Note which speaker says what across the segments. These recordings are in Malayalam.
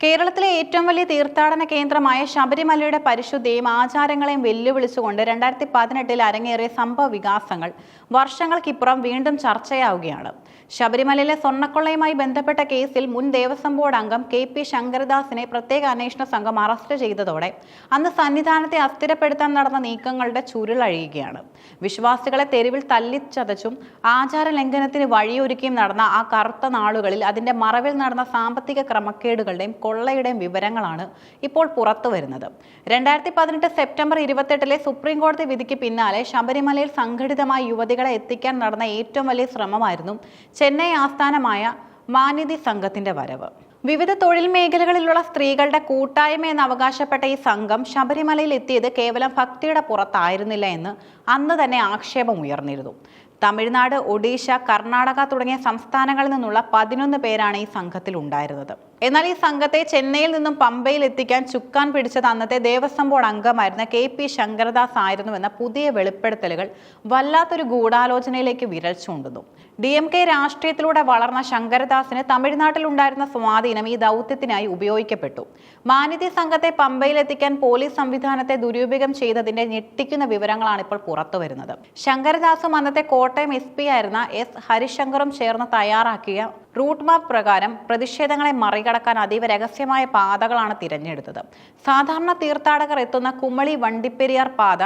Speaker 1: കേരളത്തിലെ ഏറ്റവും വലിയ തീർത്ഥാടന കേന്ദ്രമായ ശബരിമലയുടെ പരിശുദ്ധിയും ആചാരങ്ങളെയും വെല്ലുവിളിച്ചുകൊണ്ട് രണ്ടായിരത്തി പതിനെട്ടിൽ അരങ്ങേറിയ സംഭവ വികാസങ്ങൾ വർഷങ്ങൾക്കിപ്പുറം വീണ്ടും ചർച്ചയാവുകയാണ്. ശബരിമലയിലെ സ്വർണക്കൊള്ളയുമായി ബന്ധപ്പെട്ട കേസിൽ മുൻ ദേവസ്വം ബോർഡ് അംഗം കെ പി ശങ്കരദാസിനെ പ്രത്യേക അന്വേഷണ സംഘം അറസ്റ്റ് ചെയ്തതോടെ അന്ന് സന്നിധാനത്തെ അസ്ഥിരപ്പെടുത്താൻ നടന്ന നീക്കങ്ങളുടെ ചുരുളഴിയുകയാണ് വിശ്വാസികളെ തെരുവിൽ തല്ലിച്ചതച്ചും ആചാര ലംഘനത്തിന് വഴിയൊരുക്കിയും നടന്ന ആ കറുത്ത നാളുകളിൽ അതിന്റെ മറവിൽ നടന്ന സാമ്പത്തിക ക്രമക്കേടുകളുടെയും കൊള്ളയുടെയും വിവരങ്ങളാണ് ഇപ്പോൾ പുറത്തു വരുന്നത്. രണ്ടായിരത്തി പതിനെട്ട് സെപ്റ്റംബർ ഇരുപത്തെട്ടിലെ സുപ്രീം കോടതി വിധിക്ക് പിന്നാലെ ശബരിമലയിൽ സംഘടിതമായി യുവതികളെ എത്തിക്കാൻ നടന്ന ഏറ്റവും വലിയ ശ്രമമായിരുന്നു ചെന്നൈ ആസ്ഥാനമായ മാനിതി സംഘത്തിന്റെ വരവ്. വിവിധ തൊഴിൽ മേഖലകളിലുള്ള സ്ത്രീകളുടെ കൂട്ടായ്മ എന്ന് അവകാശപ്പെട്ട ഈ സംഘം ശബരിമലയിൽ എത്തിയത് കേവലം ഭക്തിയുടെ പുറത്തായിരുന്നില്ല എന്ന് അന്ന് തന്നെ ആക്ഷേപം ഉയർന്നിരുന്നു തമിഴ്നാട് ഒഡീഷ കർണാടക തുടങ്ങിയ സംസ്ഥാനങ്ങളിൽ നിന്നുള്ള പതിനൊന്ന് പേരാണ് ഈ സംഘത്തിൽ ഉണ്ടായിരുന്നത്. എന്നാൽ ഈ സംഘത്തെ ചെന്നൈയിൽ നിന്നും പമ്പയിൽ എത്തിക്കാൻ ചുക്കാൻ പിടിച്ചത് അന്നത്തെ ദേവസ്വം ബോർഡ് അംഗമായിരുന്ന കെ പി ശങ്കരദാസ് ആയിരുന്നുവെന്ന പുതിയ വെളിപ്പെടുത്തലുകൾ വല്ലാത്തൊരു ഗൂഢാലോചനയിലേക്ക് വിരൽ ചൂണ്ടുന്നു. ഡി എം കെ രാഷ്ട്രീയത്തിലൂടെ വളർന്ന ശങ്കരദാസിന് തമിഴ്നാട്ടിലുണ്ടായിരുന്ന സ്വാധീനം ഈ ദൗത്യത്തിനായി ഉപയോഗിക്കപ്പെട്ടു. മാനിതി സംഘത്തെ പമ്പയിലെത്തിക്കാൻ പോലീസ് സംവിധാനത്തെ ദുരുപയോഗം ചെയ്തതിന്റെ ഞെട്ടിക്കുന്ന വിവരങ്ങളാണ് ഇപ്പോൾ പുറത്തുവരുന്നത്. ശങ്കരദാസും അന്നത്തെ കോട്ടയം എസ് പി ആയിരുന്ന എസ് ഹരിശങ്കറും ചേർന്ന് തയ്യാറാക്കിയ റൂട്ട് മാപ്പ് പ്രകാരം പ്രതിഷേധങ്ങളെ മറികടക്കാൻ അതീവ രഹസ്യമായ പാതകളാണ് തിരഞ്ഞെടുത്തത്. സാധാരണ തീർത്ഥാടകർ എത്തുന്ന കുമളി വണ്ടിപ്പെരിയാർ പാത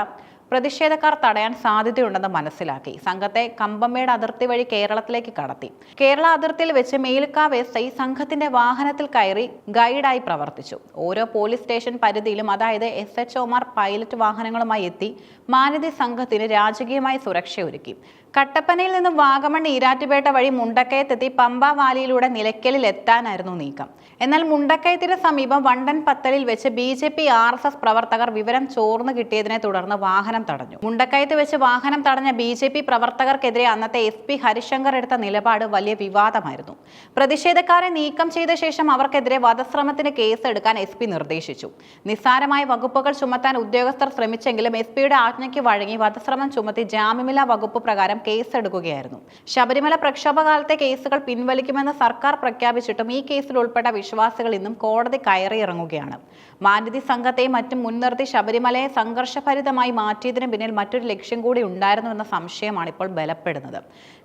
Speaker 1: പ്രതിഷേധക്കാർ തടയാൻ സാധ്യതയുണ്ടെന്ന് മനസ്സിലാക്കി. സംഘത്തെ കമ്പമേട് അതിർത്തി വഴി കേരളത്തിലേക്ക് കടത്തി. കേരള അതിർത്തിയിൽ വെച്ച് മേൽക്കാവ് എസ് ഐ സംഘത്തിന്റെ വാഹനത്തിൽ കയറി ഗൈഡായി പ്രവർത്തിച്ചു. ഓരോ പോലീസ് സ്റ്റേഷൻ പരിധിയിലും അതായത് എസ് എച്ച് ഒമാർ പൈലറ്റ് വാഹനങ്ങളുമായി എത്തി മാനതി സംഘത്തിന് രാജകീയമായി സുരക്ഷ ഒരുക്കി. കട്ടപ്പനയിൽ നിന്നും വാഗമൺ ഈരാറ്റുപേട്ട വഴി മുണ്ടക്കയത്തെത്തി പമ്പ വാലിയിലൂടെ നിലയ്ക്കലിൽ എത്താനായിരുന്നു നീക്കം. എന്നാൽ മുണ്ടക്കയത്തിന് സമീപം വണ്ടൻ പത്തലിൽ വെച്ച് B J P R S S പ്രവർത്തകർ വിവരം ചോർന്നു കിട്ടിയതിനെ തുടർന്ന് വാഹനം തടഞ്ഞു. മുണ്ടക്കയത്ത് വെച്ച് വാഹനം തടഞ്ഞ ബി ജെ പി പ്രവർത്തകർക്കെതിരെ അന്നത്തെ എസ് പി ഹരിശങ്കർ എടുത്ത നിലപാട് വലിയ വിവാദമായിരുന്നു. പ്രതിഷേധക്കാരെ നീക്കം ചെയ്ത ശേഷം അവർക്കെതിരെ വധശ്രമത്തിന് കേസെടുക്കാൻ എസ് പി നിർദ്ദേശിച്ചു. നിസ്സാരമായ വകുപ്പുകൾ ചുമത്താൻ ഉദ്യോഗസ്ഥർ ശ്രമിച്ചെങ്കിലും എസ് പിയുടെ ആജ്ഞയ്ക്ക് വഴങ്ങി വധശ്രമം ചുമത്തി ജാമ്യമില്ലാ വകുപ്പ് പ്രകാരം കേസെടുക്കുകയായിരുന്നു. ശബരിമല പ്രക്ഷോഭകാലത്തെ കേസുകൾ പിൻവലിക്കുമെന്ന് സർക്കാർ പ്രഖ്യാപിച്ചിട്ടും ഈ കേസിൽ ഉൾപ്പെട്ട വിശ്വാസികൾ ഇന്നും കോടതി കയറിയിറങ്ങുകയാണ്. മാനിധി സംഘത്തെയും മറ്റും മുൻനിർത്തി ശബരിമലയെ സംഘർഷഭരിതമായി മാറ്റിയതിന് പിന്നിൽ മറ്റൊരു ലക്ഷ്യം കൂടി ഉണ്ടായിരുന്നു എന്ന സംശയമാണ് ഇപ്പോൾ ബലപ്പെടുന്നത്.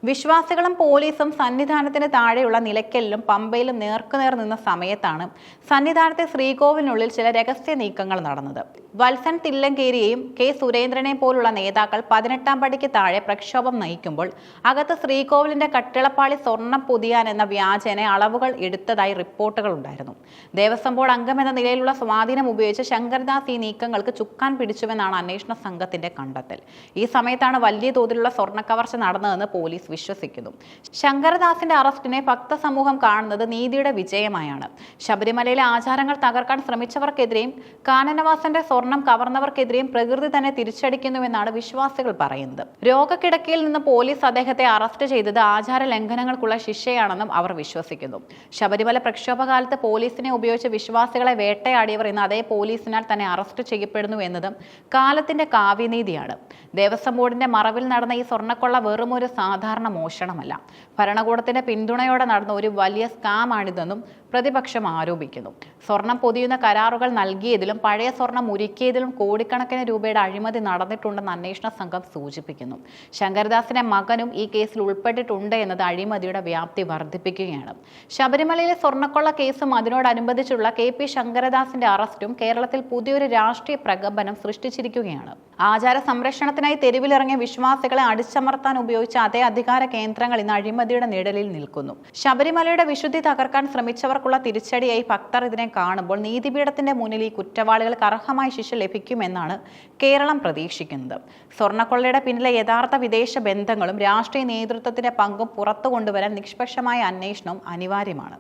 Speaker 1: വിശ്വാസികളും പോലീസും സന്നിധാനത്തിന് താഴെയുള്ള നിലയ്ക്കലിലും പമ്പയിലും നേർക്കുനേർ നിന്ന സമയത്താണ് സന്നിധാനത്തെ ശ്രീകോവിലിനുള്ളിൽ ചില രഹസ്യ നീക്കങ്ങൾ നടന്നത്. വത്സൻ തില്ലങ്കേരിയെയും കെ സുരേന്ദ്രനെയും പോലുള്ള നേതാക്കൾ പതിനെട്ടാം പടിക്ക് താഴെ പ്രക്ഷോഭം നയിക്കുമ്പോൾ അകത്ത് ശ്രീകോവിലിന്റെ കട്ടിളപ്പാളി സ്വർണം പൊതിയാൻ എന്ന വ്യാജേന അളവുകൾ എടുത്തതായി റിപ്പോർട്ടുകൾ ഉണ്ടായിരുന്നു. ദേവസ്വം ബോർഡ് അംഗം എന്ന നിലയിലുള്ള സ്വാധീനം ഉപയോഗിച്ച് ശങ്കർദാസ് ഈ നീക്കങ്ങൾക്ക് ചുക്കാൻ പിടിച്ചുവെന്നാണ് അന്വേഷണ സംഘത്തിന്റെ കണ്ടെത്തൽ. ഈ സമയത്താണ് വലിയ തോതിലുള്ള സ്വർണക്കവർച്ച നടന്നതെന്ന് പോലീസ് വിശ്വസിക്കുന്നു. ശങ്കരദാസിന്റെ അറസ്റ്റിനെ ഭക്തസമൂഹം കാണുന്നത് നീതിയുടെ വിജയമായാണ്. ശബരിമലയിലെ ആചാരങ്ങൾ തകർക്കാൻ ശ്രമിച്ചവർക്കെതിരെയും കാനനവാസന്റെ സ്വർണം കവർന്നവർക്കെതിരെയും പ്രകൃതി തന്നെ തിരിച്ചടിക്കുന്നുവെന്നാണ് വിശ്വാസികൾ പറയുന്നത്. രോഗക്കിടക്കയിൽ നിന്ന് പോലീസ് അദ്ദേഹത്തെ അറസ്റ്റ് ചെയ്തത് ആചാര ലംഘനങ്ങൾക്കുള്ള ശിക്ഷയാണെന്നും അവർ വിശ്വസിക്കുന്നു. ശബരിമല പ്രക്ഷോഭകാലത്ത് പോലീസിനെ ഉപയോഗിച്ച് വിശ്വാസികളെ വേട്ടയാടിയവർ ഇന്ന് അതേ പോലീസിനാൽ തന്നെ അറസ്റ്റ് ചെയ്യപ്പെടുന്നു എന്നതും കാലത്തിന്റെ കാവ്യനീതിയാണ് ദേവസ്വം ബോർഡിന്റെ മറവിൽ നടന്ന ഈ സ്വർണക്കൊള്ള വെറും ഒരു സാധാരണ മോഷണമല്ല. ഭരണകൂടത്തിന്റെ പിന്തുണയോടെ നടന്ന ഒരു വലിയ സ്കാം ആണിതെന്നും പ്രതിപക്ഷം ആരോപിക്കുന്നു. സ്വർണം പൊതിയുന്ന കരാറുകൾ നൽകിയതിലും പഴയ സ്വർണം ഉരുക്കിയതിലും കോടിക്കണക്കിന് രൂപയുടെ അഴിമതി നടന്നിട്ടുണ്ടെന്ന് അന്വേഷണ സംഘം സൂചിപ്പിക്കുന്നു. ശങ്കരദാസിന്റെ മകനും ഈ കേസിൽ ഉൾപ്പെട്ടിട്ടുണ്ട് എന്നത് അഴിമതിയുടെ വ്യാപ്തി വർദ്ധിപ്പിക്കുകയാണ്. ശബരിമലയിലെ സ്വർണക്കൊള്ള കേസും അതിനോടനുബന്ധിച്ചുള്ള കെ പി ശങ്കരദാസിന്റെ അറസ്റ്റും കേരളത്തിൽ പുതിയൊരു രാഷ്ട്രീയ പ്രകമ്പനം സൃഷ്ടിച്ചിരിക്കുകയാണ്. ആചാര സംരക്ഷണത്തിനായി തെരുവിലിറങ്ങിയ വിശ്വാസികളെ അടിച്ചമർത്താൻ ഉപയോഗിച്ച അതേ അധികാര കേന്ദ്രങ്ങൾ ഇന്ന് അഴിമതിയുടെ നിഴലിൽ നിൽക്കുന്നു. ശബരിമലയുടെ വിശുദ്ധി തകർക്കാൻ ശ്രമിച്ചവർക്കുള്ള തിരിച്ചടിയായി ഭക്തർ ഇതിനെ കാണുമ്പോൾ നീതിപീഠത്തിന്റെ മുന്നിൽ ഈ കുറ്റവാളികൾക്ക് അർഹമായ ശിക്ഷ ലഭിക്കുമെന്നാണ് കേരളം പ്രതീക്ഷിക്കുന്നത്. സ്വർണക്കൊള്ളയുടെ പിന്നിലെ യഥാർത്ഥ വിദേശ ബന്ധങ്ങളും രാഷ്ട്രീയ നേതൃത്വത്തിന്റെ പങ്കും പുറത്തു കൊണ്ടുവരാൻ നിഷ്പക്ഷമായ അന്വേഷണവും അനിവാര്യമാണ്.